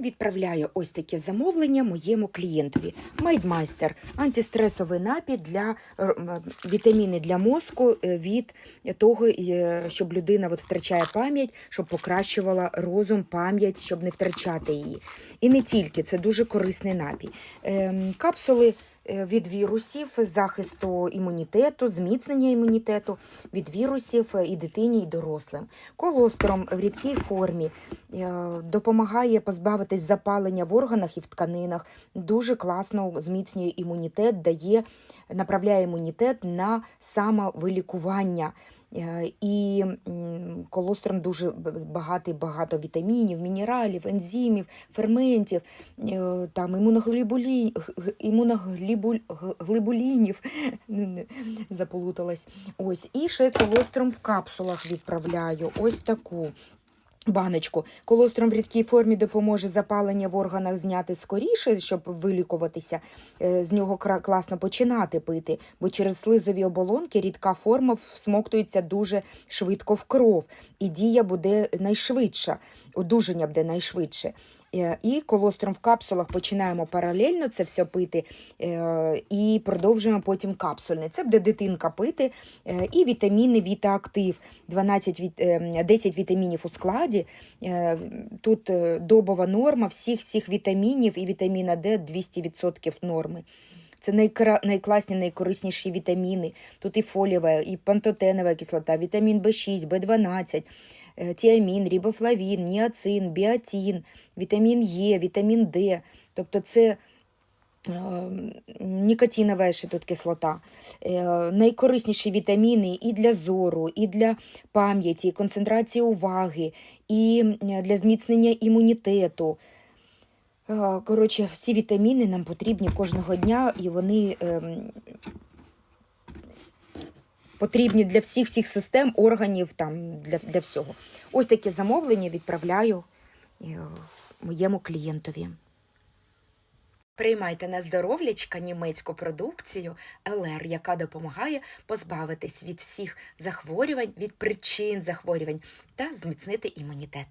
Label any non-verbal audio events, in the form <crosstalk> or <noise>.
Відправляю ось таке замовлення моєму клієнтові. Майдмайстер антистресовий напій для е, вітаміни для мозку е, від того, е, щоб людина от втрачає пам'ять, щоб покращувала розум, пам'ять, щоб не втрачати її. І не тільки це дуже корисний напій. Ем, Капсули від вірусів, захисту імунітету, зміцнення імунітету від вірусів і дитині, і дорослим. Колостром в рідкій формі е, допомагає позбавитись запалення в органах і в тканинах. Дуже класно зміцнює імунітет, дає, направляє імунітет на самовилікування. Е, І колостром дуже багатий багато вітамінів, мінералів, ензимів, ферментів, е, там імуноглібулі... г- глибулінів. <laughs> заполуталась. Ось. І ще колостром в капсулах відправляю. Ось таку. Баночку. Колостром в рідкій формі допоможе запалення в органах зняти скоріше, щоб вилікуватися. Е, З нього класно починати пити, бо через слизові оболонки рідка форма всмоктується дуже швидко в кров, і дія буде найшвидша, одужання буде найшвидше. Е, І колостром в капсулах починаємо паралельно це все пити е, і продовжуємо потім капсульне. Це буде дитинка пити. І вітаміни Вітаактив. 12 е, 10 вітамінів у складі. Е, Тут е, добова норма всіх всіх вітамінів і вітаміна Д 200% норми. Це найкласні, найкорисніші вітаміни. Тут і фолієва, і пантотенова кислота, вітамін В6, В12, е, тіамін, рибофлавін, ніацин, біотин, вітамін Е, вітамін Д. Тобто це е, нікотинова ще тут кислота. Е, Найкорисніші вітаміни і для зору, і для пам'яті, і концентрації уваги, і е, для зміцнення імунітету. Коротше, всі вітаміни нам потрібні кожного дня, і вони ем, потрібні для всіх всіх систем, органів, там, для, для всього. Ось таке замовлення відправляю моєму клієнтові. Приймайте на здоров'ячка німецьку продукцію ЛР, яка допомагає позбавитись від всіх захворювань, від причин захворювань та зміцнити імунітет.